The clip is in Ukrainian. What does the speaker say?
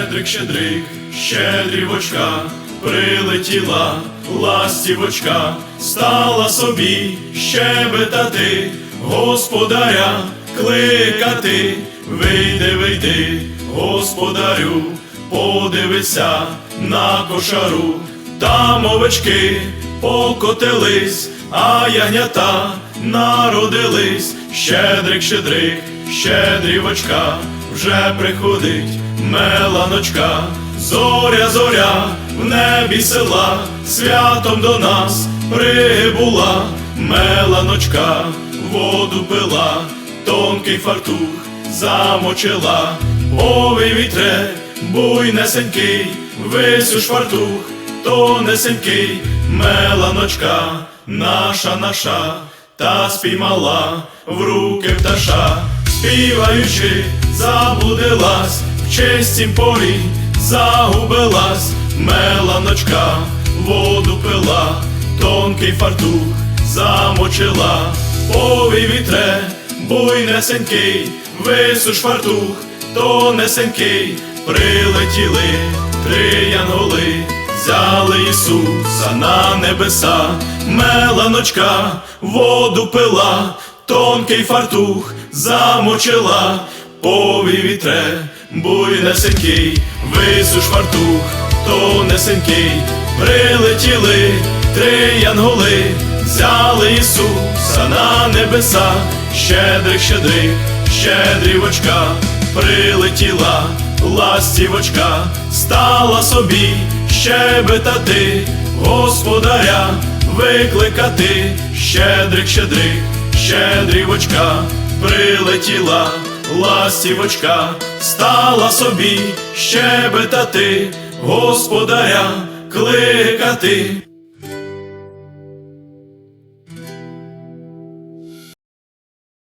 Щедрик, щедрик, щедрівочка, прилетіла ластівочка, стала собі щебетати, господаря кликати, вийди, вийди, господарю, подивися на кошару, там овечки покотились, а ягнята народились, щедрик, щедрик, щедрівочка, вже приходить меланочка, зоря, зоря, в небі села, святом до нас прибула, меланочка, воду пила, тонкий фартух замочила, Овий вітре, буйнесенький, висуш фартух, тонесенький, меланочка, наша наша, та спіймала в руки пташа, співаючи, заблудилась, в чистім полі загубилась, меланочка, воду пила, тонкий фартух замочила, повій вітре, буйнесенький, висуш фартух, тонесенький, прилетіли три янголи, взяли Ісуса на небеса, меланочка, воду пила, тонкий фартух замочила, повій вітре, буйнесенький, висуш фартух, тонесенький, прилетіли три янголи, взяли Ісуса на небеса, щедрик, щедрик, щедрівочка, прилетіла ластівочка, стала собі щебетати, господаря викликати, щедрик, щедрик, щедрівочка, прилетіла ластівочка, стала собі щебетати, господаря кликати.